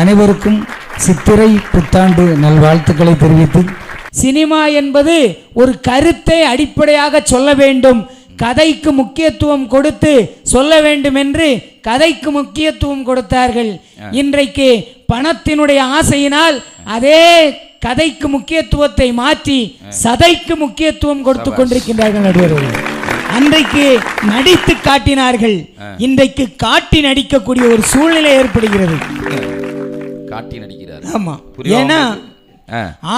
அனைவருக்கும் சித்திரை புத்தாண்டு நல்வாழ்த்துக்களை தெரிவித்து சினிமா என்பது ஒரு கருத்தை அடிப்படையாக சொல்ல வேண்டும். கதைக்கு முக்கியத்துவம் கொடுத்து சொல்ல வேண்டும் என்று கதைக்கு முக்கியத்துவம் கொடுத்தார்கள். இன்றைக்கு பணத்தினுடைய ஆசையினால் அதே கதைக்கு முக்கியத்துவத்தை மாற்றி சதைக்கு முக்கியத்துவம் கொடுத்து கொண்டிருக்கின்றார்கள் நடுவர்கள். அன்றைக்கு நடித்து காட்டினார்கள். இன்றைக்கு காட்டி நடிக்கக்கூடிய ஒரு சூழ்நிலை ஏற்படுகிறது. காட்டி நடிக்கிறார். ஆமா. ஏன்னா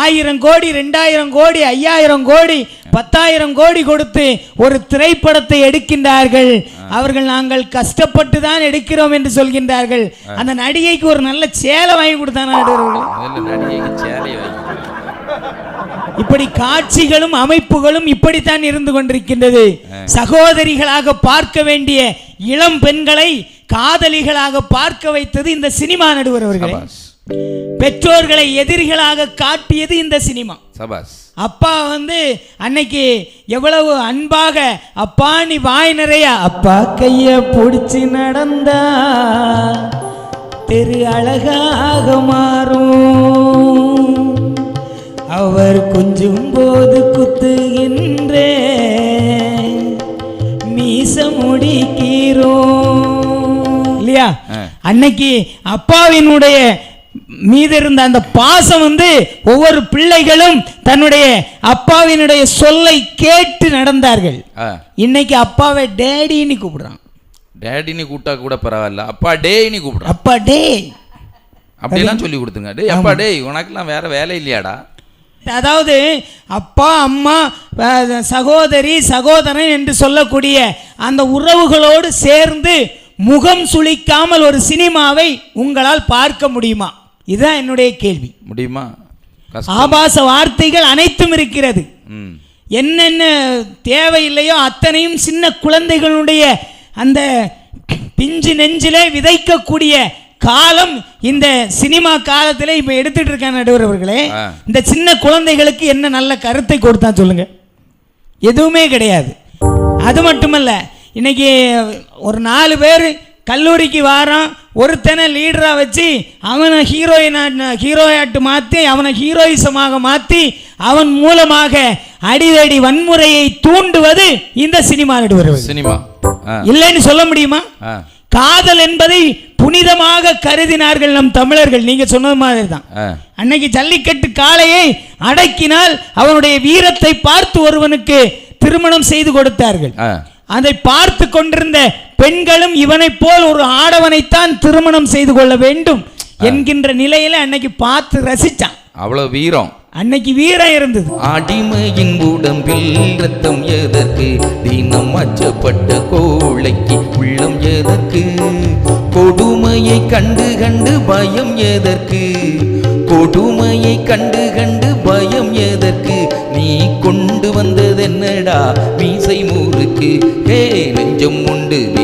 ஆயிரம் கோடி ரெண்டாயிரம் கோடி ஐயாயிரம் கோடி பத்தாயிரம் கோடி கொடுத்து ஒரு திரைப்படத்தை எடுக்கின்றார்கள். அவர்கள் நாங்கள் கஷ்டப்பட்டு தான் எடுக்கிறோம் என்று சொல்கின்றார்கள். அந்த நடிகைக்கு ஒரு நல்ல சேலை வாங்கி வாங்கி இப்படி காட்சிகளும் அமைப்புகளும் இப்படித்தான் இருந்து கொண்டிருக்கின்றது. சகோதரிகளாக பார்க்க வேண்டிய இளம் பெண்களை காதலிகளாக பார்க்க வைத்தது இந்த சினிமா நடுவர் அவர்களே. பெற்றோர்களை எதிரிகளாக காட்டியது இந்த சினிமா. சபாஸ் அப்பா வந்து அன்னைக்கு எவ்வளவு அன்பாக அப்பா நீ வாய் நிறைய. அப்பா கைய பிடிச்சு நடந்தா தெரு அழகாக மாறும். அவர் கொஞ்சும் போது குத்துகின்றே மீச முடிக்கிறோம். இல்லையா. அன்னைக்கு அப்பாவினுடைய மீது இருந்த அந்த பாசம் வந்து ஒவ்வொரு பிள்ளைகளும் தன்னுடைய அப்பாவினுடைய சொல்லை கேட்டு நடந்தார்கள். இன்னைக்கு அப்பாவை டேடின்னு கூப்பிடுறான். டேடின்னு கூட்டா கூட பரவாயில்ல. அப்பா டேய்னு கூப்பிடுறான். அப்பா டே அப்படியெல்லாம் சொல்லி கொடுத்துங்க டேய் அப்பா டேய் உனக்கெல்லாம் வேற வேலை இல்லையாடா? அதாவது அப்பா அம்மா சகோதரி சகோதரன் என்று சொல்லக்கூடிய அந்த உறவுகளோடு சேர்ந்து முகம் சுளிக்காமல் ஒரு சினிமாவை உங்களால் பார்க்க முடியுமா? இதுதான் என்னுடைய கேள்வி. முடியுமா? ஆபாச வார்த்தைகள் அனைத்தும் இருக்கிறது. என்னென்ன தேவையில்லையோ அத்தனையும் சின்ன குழந்தைகளுடைய அந்த பிஞ்சு நெஞ்சிலே விதைக்கக்கூடிய காலம் இந்த சினிமா காலத்தில் இப்போ எடுத்துட்டு இருக்காங்க நடுவர் அவர்களே. ஆ. இந்த சின்ன குழந்தைகளுக்கு என்ன நல்ல கருத்தை கொடுத்தான் சொல்லுங்க. எதுவுமே கிடையாது. அது மட்டுமல்ல இன்னைக்கு ஒரு நாலு பேர் கல்லூரிக்கு வாரான் ஒருத்தனை லீடராக வச்சு அவனை ஹீரோயினா ஹீரோயாட்டு மாற்றி அவனை ஹீரோயிசமாக மாற்றி அவன் மூலமாக அடிதடி வன்முறையை தூண்டுவது இந்த சினிமா நடுவர்கள். சினிமா. இல்லைன்னு சொல்ல முடியுமா? காதல் என்பதை புனிதமாக கருதினார்கள் நம் தமிழர்கள். நீங்க சொன்னது மாதிரி தான் அன்னைக்கு ஜல்லிக்கட்டு காளையை அடக்கினால் அவனுடைய வீரத்தை பார்த்து ஒருவனுக்கு திருமணம் செய்து கொடுத்தார்கள். அதை பார்த்து கொண்டிருந்த பெண்களும் இவனைப் போல் ஒரு ஆடவனைத்தான் திருமணம் செய்து கொள்ள வேண்டும் என்கின்ற நிலையில அன்னைக்கு பார்த்து ரசிச்சான். அவ்வளவு வீரம். அன்னைக்கு வீரம் இருந்தது. அடிமையின் உடம்பில் ரத்தம் எதற்கு? தினம் அச்சப்பட்ட கோழைக்கு உள்ளம் எதற்கு? கொடுமையை கண்டு கண்டு பயம் எதற்கு? கொடுமையை கண்டு கண்டு பயம் எதற்கு? நீ கொண்டு வந்தது என்னடா? மீசை மூருக்கு. ஹே நெஞ்சம் உண்டு நேர்மையுண்டு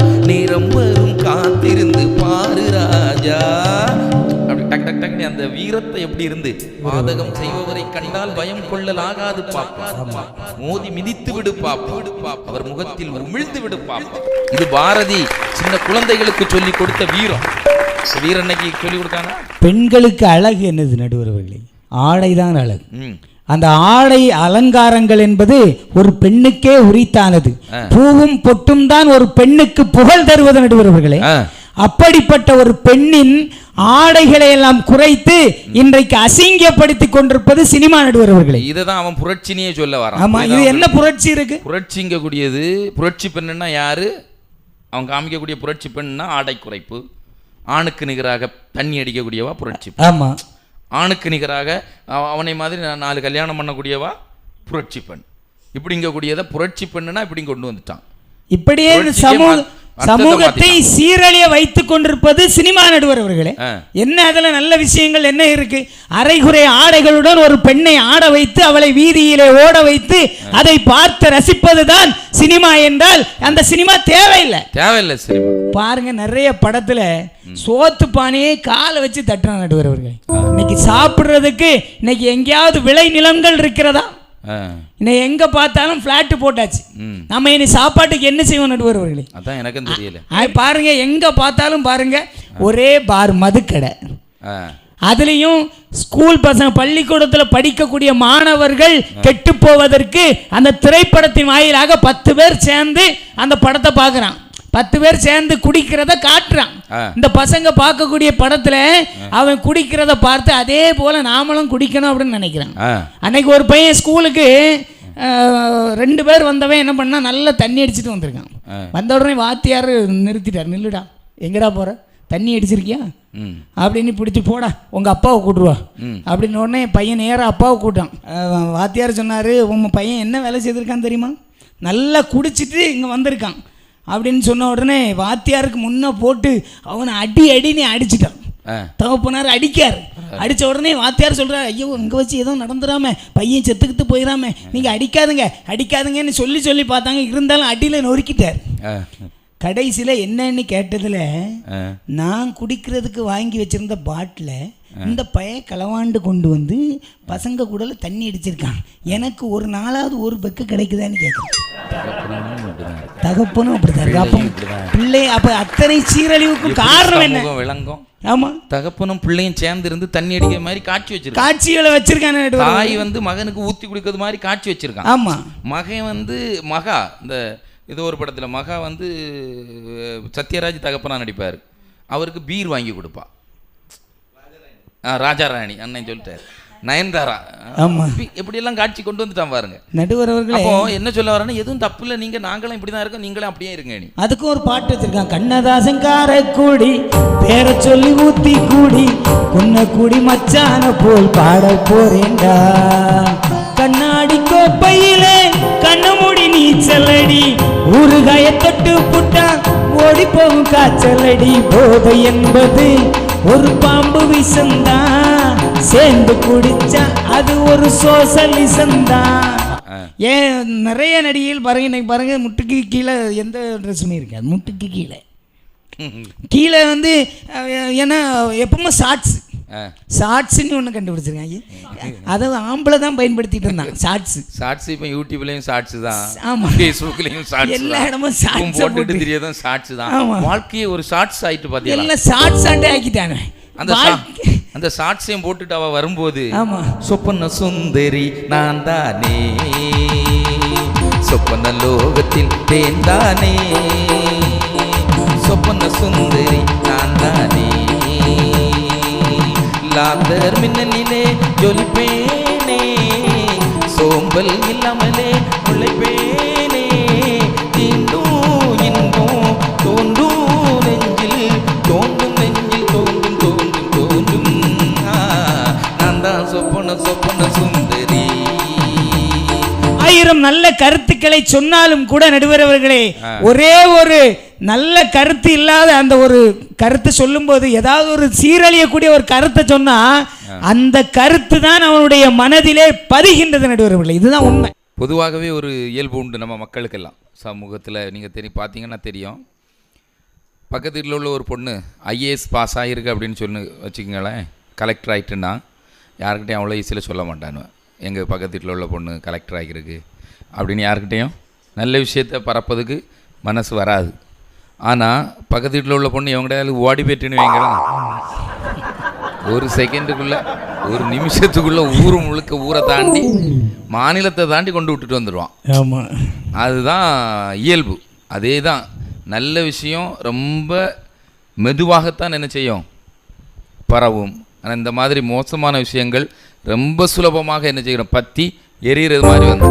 அந்த வீரத்தை எப்படி இருந்து பாதகம் செய்பவரை கண்டால் பயம் கொள்ளலாகாது பாப்பா. மோதி மிதித்து விடு பாப்பா. அவர் முகத்தில் உமிழ்ந்து விடு பாப்பா. இது பாரதி சின்ன குழந்தைகளுக்கு சொல்லி கொடுத்த வீரம். இந்த வீரன் இன்னைக்கு சொல்லி கொடுத்தானா? பெண்களுக்கு அழகு என்னது நடுவர்களே? ஆடைதான் அழகு. அந்த ஆடை அலங்காரங்கள் என்பது ஒரு பெண்ணுக்கே உரித்தானது. பூவும் பொட்டும் தான் ஒரு பெண்ணுக்கு புகழ் தருவது நடுவர்களே. அப்படிப்பட்ட ஒரு பெண்ணின் ஆடைகளை எல்லாம் குறைத்து இன்றைக்கு அசிங்கப்படுத்தி கொண்டிருப்பது சினிமா நடுவர்களே. இதை தான் அவன் புரட்சினியே சொல்ல வரான். ஆமா இது என்ன புரட்சி இருக்கு? புரட்சிங்கக்கூடியது புரட்சி பெண்ணுன்னா யாரு? அவன் காமிக்கக்கூடிய புரட்சி பெண்ணுனா ஆடை குறைப்பு. ஆணுக்கு நிகராக தண்ணி அடிக்கக்கூடியவா புரட்சி. ஆமா. ஆணுக்கு நிகராக அவ- அவனை மாதிரி நான் நாலு கல்யாணம் பண்ணக்கூடியவா புரட்சி பெண். இப்படிங்கக்கூடியதை புரட்சி பெண்ணுனா இப்படி கொண்டு வந்துட்டான். இப்படியே சமூக சமூகத்தை சீரழிய வைத்துக் கொண்டிருப்பது சினிமா நடுவர் அவர்களே. என்ன அதுல நல்ல விஷயங்கள் என்ன இருக்கு? அரைகுறை ஆடைகளுடன் ஒரு பெண்ணை ஆட வைத்து அவளை வீதியிலே ஓட வைத்து அதை பார்த்து ரசிப்பதுதான் சினிமா என்றால் அந்த சினிமா தேவையில்லை. தேவையில்லை பாருங்க நிறைய படத்துல சோத்து பானையே காலை வச்சு தட்டுறான் நடுவர் அவர்கள். இன்னைக்கு சாப்பிடுறதுக்கு இன்னைக்கு எங்கேயாவது விளை நிலங்கள் இருக்கிறதா? ஆ. இன்னைக்கு எங்க பார்த்தாலும் பிளாட் போட்டாச்சு. நம்ம இனி சாப்பாட்டுக்கு என்ன செய்வோம் நடுவர் அவர்களே? அதான் எனக்கும் தெரியல. பாருங்க எங்க பார்த்தாலும் பாருங்க ஒரே பார் மதுக்கடை. அதுலேயும் ஸ்கூல் பசங்க பள்ளிக்கூடத்தில் படிக்கக்கூடிய மாணவர்கள் கெட்டு போவதற்கு அந்த திரைப்படத்தின் வாயிலாக பத்து பேர் சேர்ந்து அந்த படத்தை பார்க்குறான். பத்து பேர் சேர்ந்து குடிக்கிறத காட்டுறான். இந்த பசங்க பார்க்கக்கூடிய படத்துல அவன் குடிக்கிறத பார்த்து அதே போல நாமளும் குடிக்கணும் அப்படின்னு நினைக்கிறான். அன்னைக்கு ஒரு பையன் ஸ்கூலுக்கு ரெண்டு பேர் வந்தவன் என்ன பண்ணா நல்லா தண்ணி அடிச்சுட்டு வந்திருக்கான். வந்த உடனே வாத்தியார் நிறுத்திட்டார். நில்லுடா எங்கடா போற? தண்ணி அடிச்சிருக்கியா? அப்படின்னு பிடிச்சி போடா உங்கள் அப்பாவை கூட்டுருவா. அப்படின்னு உடனே பையன் நேராக அப்பாவை கூட்டான். வாத்தியார் சொன்னார் உங்கள் பையன் என்ன வேலை செய்திருக்கான் தெரியுமா? நல்லா குடிச்சிட்டு இங்கே வந்திருக்கான். அப்படின்னு சொன்ன உடனே வாத்தியாருக்கு முன்ன போட்டு அவனை அடி அடின்னு அடிச்சிட்டான். தகப்பனார் அடிக்கார். அடிச்ச உடனே வாத்தியார் சொல்றாரு ஐயோ இங்கே வச்சு எதுவும் நடந்துடாம பையன் செத்துக்கிட்டு போயிடாம நீங்கள் அடிக்காதுங்க அடிக்காதுங்கன்னு சொல்லி சொல்லி பார்த்தாங்க. இருந்தாலும் அடியில் நொறுக்கிட்டார். கடைசியில் என்னன்னு கேட்டதில் நான் குடிக்கிறதுக்கு வாங்கி வச்சிருந்த பாட்டில் இந்த பையன் களவாண்டு கொண்டு வந்து பசங்க கூடல தண்ணி அடிச்சிருக்கான் எனக்கு ஒரு நாளாவது ஒரு பெக்கு கிடைக்குதான்னு கேட்குறேன் தகப்பனும் அப்படிதான் இருக்கு. அப்போ பிள்ளை அப்போ அத்தனை சீரழிவுக்கும் காரணம் என்ன? விளங்கும்? ஆமாம் தகப்பனும் பிள்ளையும் சேர்ந்து இருந்து தண்ணி அடிக்கிற மாதிரி காட்சி வச்சிருக்கான் காட்சிகளை வச்சிருக்கானே. தாய் வந்து மகனுக்கு ஊத்தி குடிக்கிறது மாதிரி காட்சி வச்சிருக்கான் ஆமா. மகன் வந்து மகா இந்த இது ஒரு படத்துல மகா வந்து சத்யராஜ் தகப்பனா நடிப்பார். அவருக்கு பீர் வாங்கி கொடுப்பா. ஆ ராஜாராணி அண்ணன் சொல்லிட்டார். நயன்தாரா? ஆமா. எப்படியெல்லாம் காட்சி கொண்டு வந்துட்டான் பாருங்க. நடுவர் அவர்களே. அப்போ என்ன சொல்ல வரேன்னா எதுவும் தப்பு இல்லை நீங்க நாங்களும் இப்படி தான் இருக்கோம் நீங்களும் அப்படியே இருங்க நீ அதுக்கும் ஒரு பாட்டு வச்சிருக்கான் கண்ணதாசன் காரக்கூடி பேர சொல்லி ஊத்தி கூடி குன்ன கூடி மச்சான போல் பாட போறேன்டா. கண்ணாடி கோப்பையிலே கண்ணமுடி நீச்சலடி ஊறுகாய தொட்டு புட்டா ஓடி போகும் காய்ச்சலடி. போதை என்பது ஒரு பாம்பு விஷம்தான் சேர்ந்து குடிச்சா அது ஒரு சோசலிசம்தான் ஆ. ஏன் நிறைய நடிகைகள் பாருங்க இன்னைக்கு பாருங்க முட்டுக்கு கீழே எந்த ட்ரெஸ்ஸுமே இருக்காது முட்டுக்கு கீழே. கீழே வந்து ஏன்னா எப்பவுமே ஷார்ட்ஸ் ஆ. ஷார்ட்ஸ்னு ஒன்று கண்டுபிடிச்சிருக்காங்க அதை ஆம்பளை தான் பயன்படுத்திட்டு இருந்தான் ஷார்ட்ஸ் ஷார்ட்ஸ் இப்போ யூடியூப்லயும் ஷார்ட்ஸ் தான். ஆமா. ஃபேஸ்புக்லயும் ஷார்ட்ஸ் எல்லா தான் இடமும் அ போட்டுட்டு போட்டு. தெரியதும் ஷார்ட்ஸ் தான். வாழ்க்கையே ஒரு ஷார்ட்ஸ் ஆயிட்டு பாத்தீங்களா எல்லாம் ஷார்ட்ஸ் ஆண்டே ஆக்கிட்டாங்க அந்த அந்த ஷார்ட்ஸையும் போட்டுட்டு அவ வரும்போது ஆமா. சொப்பன சுந்தரி நான் தானே. சொப்பன லோகத்தில் தேன்தானே சொப்பன சுந்தரி நான் தானே. லாந்தர் மின்னலிலே ஜொலிப்பேனே. சோம்பல் இல்லாமலே உழைப்பேனே தீண்டும் இன்பம் தோன்றும் நெஞ்சில் தோன்றும் நெஞ்சில் தோன்றும் தோன்றும் தோன்றும். நான் தான் சொப்பன சொப்பன சுந்தரி. ஆயிரம் நல்ல கருத்துக்களை சொன்னாலும் கூட நடுவர் அவர்களே ஒரே ஒரு நல்ல கருத்து இல்லாத அந்த ஒரு கருத்து சொல்லும்போது ஏதாவது ஒரு சீரழியக்கூடிய ஒரு கருத்தை சொன்னா அந்த கருத்து தான் அவனுடைய மனதிலே பதிகின்றது நடுவர் அவர்களே இதுதான் உண்மை. பொதுவாகவே ஒரு இயல்பு உண்டு நம்ம மக்களுக்கெல்லாம். சமூகத்தில் நீங்கள் தெரி பார்த்தீங்கன்னா தெரியும். பக்கத்து வீட்டில் உள்ள ஒரு பொண்ணு ஐஏஎஸ் பாஸ் ஆகிருக்கு அப்படின்னு சொல்லி வச்சுக்கோங்களேன். கலெக்டர் ஆகிட்டுன்னா யாருக்கிட்டையும் அவ்வளோ ஈஸியில் சொல்ல மாட்டானு. எங்கள் பக்கத்து வீட்டில் உள்ள பொண்ணு கலெக்டர் ஆகிருக்கு அப்படின்னு யாருக்கிட்டையும் நல்ல விஷயத்தை பரப்பதுக்கு மனசு வராது. ஆனால் பக்கத்து வீட்டில் உள்ள பொண்ணு இவங்கடையாவது ஓடி போயிட்டுன்னு வைங்களேன். ஒரு செகண்டுக்குள்ள ஒரு நிமிஷத்துக்குள்ள ஊர் முழுக்க ஊரை தாண்டி மாநிலத்தை தாண்டி கொண்டு விட்டுட்டு வந்துடுவான் ஆமா. அதுதான் இயல்பு. அதே தான் நல்ல விஷயம் ரொம்ப மெதுவாகத்தான் என்ன செய்யும்? பரவும். ஆனால் இந்த மாதிரி மோசமான விஷயங்கள் ரொம்ப சுலபமாக என்ன செய்கிறோம் பத்தி எரியிறது மாதிரி வந்து.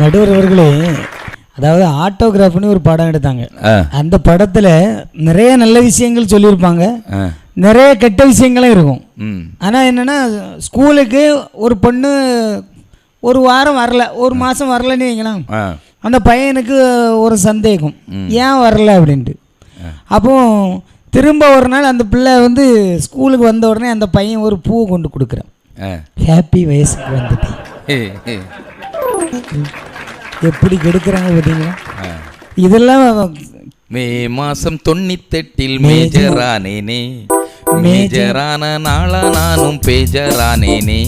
நடுவர் அவர்களே அதாவது ஆட்டோகிராஃப்னு ஒரு படம் எடுத்தாங்க. அந்த படத்துல நிறைய நல்ல விஷயங்கள் சொல்லியிருப்பாங்க. நிறைய கெட்ட விஷயங்களும் இருக்கும். ஆனால் என்னென்னா ஸ்கூலுக்கு ஒரு பொண்ணு ஒரு வாரம் வரல ஒரு மாதம் வரலன்னு வைங்களேன். ஆ. அந்த பையனுக்கு ஒரு சந்தேகம். ஏன் வரல அப்படின்ட்டு. அப்போ திரும்ப ஒரு நாள் அந்த பிள்ளை வந்து ஸ்கூலுக்கு வந்த உடனே அந்த பையன் ஒரு பூவை கொண்டு கொடுக்குறான். ஹாப்பி வயசுக்கு வந்துட்டேன். எப்படி கெடுக்கிறாங்க பார்த்தீங்களா. இதெல்லாம் மே மாசம் தொண்ணூத்தெட்டில் மேஜரானேனே. மேஜரான நாளா நானும் பேஜரானேனே.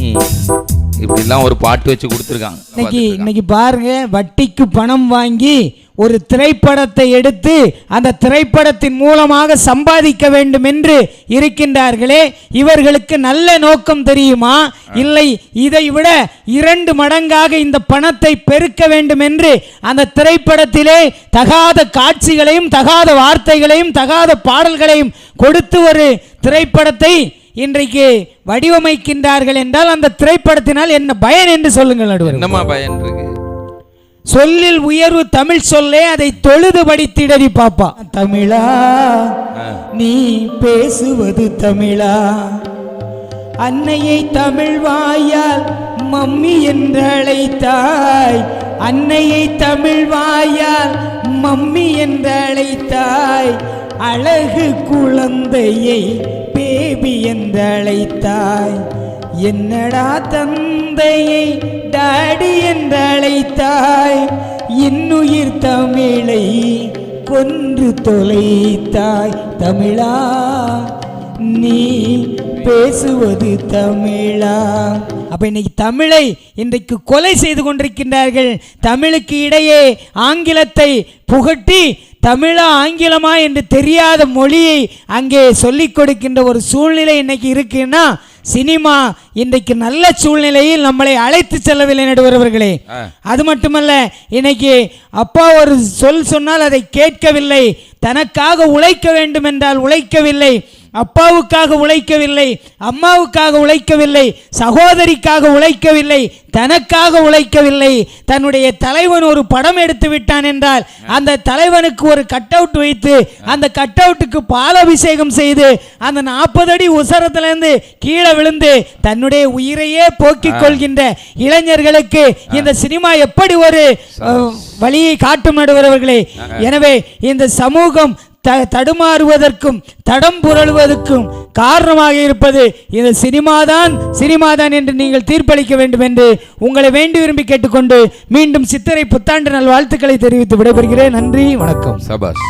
இப்படிலாம் ஒரு பாட்டு வச்சு கொடுத்துருக்காங்க. இன்னைக்கு இன்னைக்கு பாருங்க வட்டிக்கு பணம் வாங்கி ஒரு திரைப்படத்தை எடுத்து அந்த திரைப்படத்தின் மூலமாக சம்பாதிக்க வேண்டும் என்று இருக்கின்றார்களே இவர்களுக்கு நல்ல நோக்கம் தெரியுமா? இல்லை இதை விட இரண்டு மடங்காக இந்த பணத்தை பெருக்க வேண்டும் என்று அந்த திரைப்படத்திலே தகாத காட்சிகளையும் தகாத வார்த்தைகளையும் தகாத பாடல்களையும் கொடுத்து ஒரு திரைப்படத்தை இன்றைக்கு வடிவமைக்கின்றார்கள் என்றால் அந்த திரைப்படத்தினால் என்ன பயன் என்று சொல்லுங்கள் நடுவர் என்னம்மா பயன் இருக்கு? சொல்லில் உயர்வு தமிழ் சொல்லே அதை தொழுது படித்திடறி பாப்பா. தமிழா நீ பேசுவது தமிழா. அன்னையை தமிழ் வாயால் மம்மி என்று அழைத்தாய். அன்னையை தமிழ் வாயால் மம்மி என்று அழைத்தாய். அழகு குழந்தையை பேபி என்று அழைத்தாய். என்னடா தந்தையை டாடி என்று அழைத்தாய் இன்னுயிர் தமிழை கொன்று தொலைத்தாய். தமிழா நீ பேசுவது தமிழா. அப்ப இன்னைக்கு தமிழை இன்றைக்கு கொலை செய்து கொண்டிருக்கின்றார்கள். தமிழுக்கு இடையே ஆங்கிலத்தை புகட்டி தமிழா ஆங்கிலமா என்று தெரியாத மொழியை அங்கே சொல்லிக் கொடுக்கின்ற ஒரு சூழ்நிலை இன்னைக்கு இருக்குன்னா சினிமா இன்றைக்கு நல்ல சூழ்நிலையில் நம்மளை அழைத்து செல்லவில்லை நடுவர்களே. அது மட்டுமல்ல இன்னைக்கு அப்பா ஒரு சொல் சொன்னால் அதை கேட்கவில்லை தனக்காக உழைக்க வேண்டும் என்றால் உழைக்கவில்லை அப்பாவுக்காக உழைக்கவில்லை அம்மாவுக்காக உழைக்கவில்லை சகோதரிக்காக உழைக்கவில்லை தனக்காக உழைக்கவில்லை. தன்னுடைய தலைவன் ஒரு படம் எடுத்து விட்டான் என்றால் அந்த தலைவனுக்கு ஒரு கட் அவுட் வைத்து அந்த கட் அவுட்டுக்கு பாலாபிஷேகம் செய்து அந்த நாற்பது அடி உசரத்திலிருந்து கீழே விழுந்து தன்னுடைய உயிரையே போக்கிக் கொள்கின்ற இளைஞர்களுக்கு இந்த சினிமா எப்படி ஒரு வழியை காட்டும் நடுவர்களே எனவே இந்த சமூகம் த தடுமாறுவதற்கும் தடம் புரளுவதற்கும் காரணமாக இருப்பது இந்த சினிமாதான் சினிமாதான் என்று நீங்கள் தீர்ப்பளிக்க வேண்டும் என்று உங்களை வேண்டி விரும்பி கேட்டுக்கொண்டு மீண்டும் சித்திரை புத்தாண்டு நல் வாழ்த்துக்களை தெரிவித்து விடைபெறுகிறேன். நன்றி வணக்கம். சபாஷ்.